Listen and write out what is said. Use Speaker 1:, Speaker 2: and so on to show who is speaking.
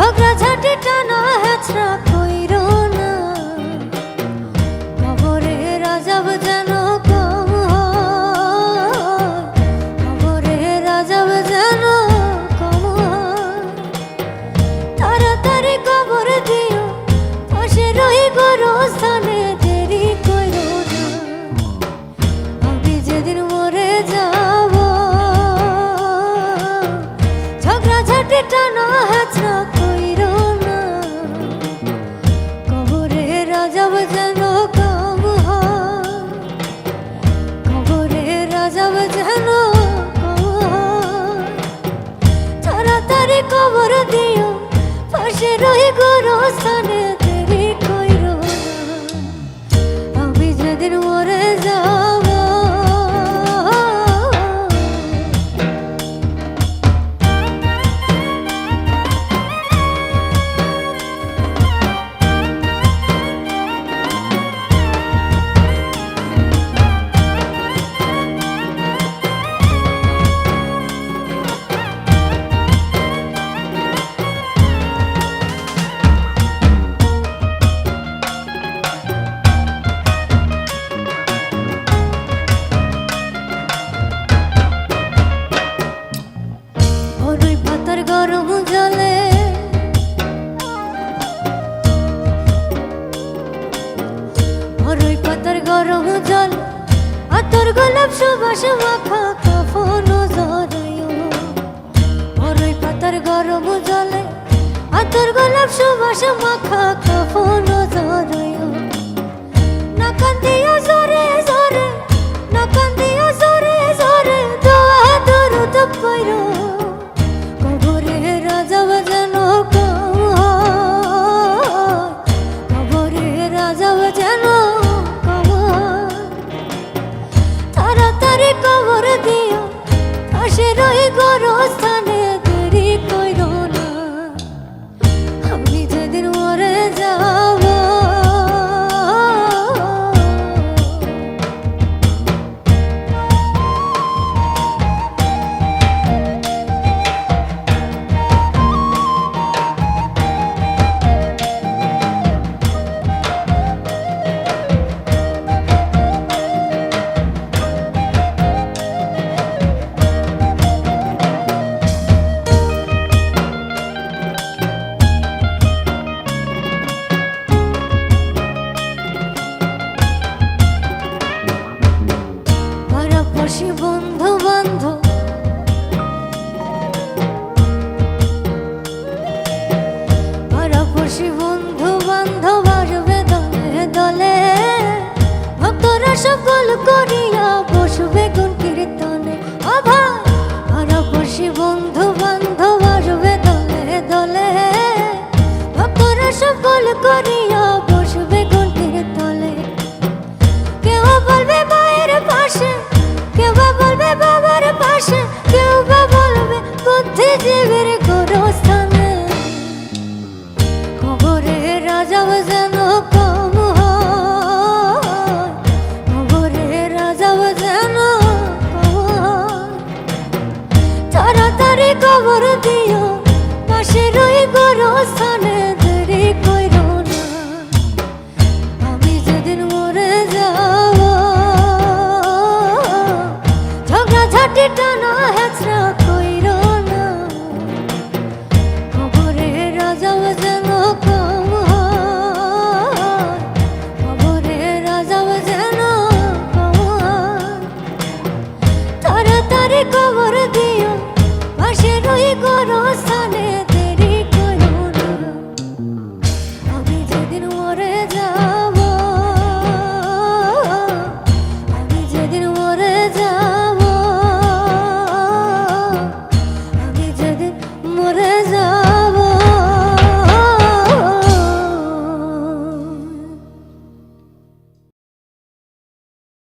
Speaker 1: ঝগড়া ঝাঁটি টানা হেচড়া যেন তাড়াতাড়ি কবর দিও পাশে রই গোরস্থানে দেরি কইরো আমি যেদিন মরে যাব সুবাস মাখা কাফন জরায়ু না কান্দিও জোরে জোরে, না কান্দিও জোরে জোরে, দোয়া দরুদ পড়ো কবরে রাজা হয়। কবরে রাজা হয়। তাড়াতাড়ি কবর দিও পাশে রই গোরস্থানে সকল করিয়া 눈물은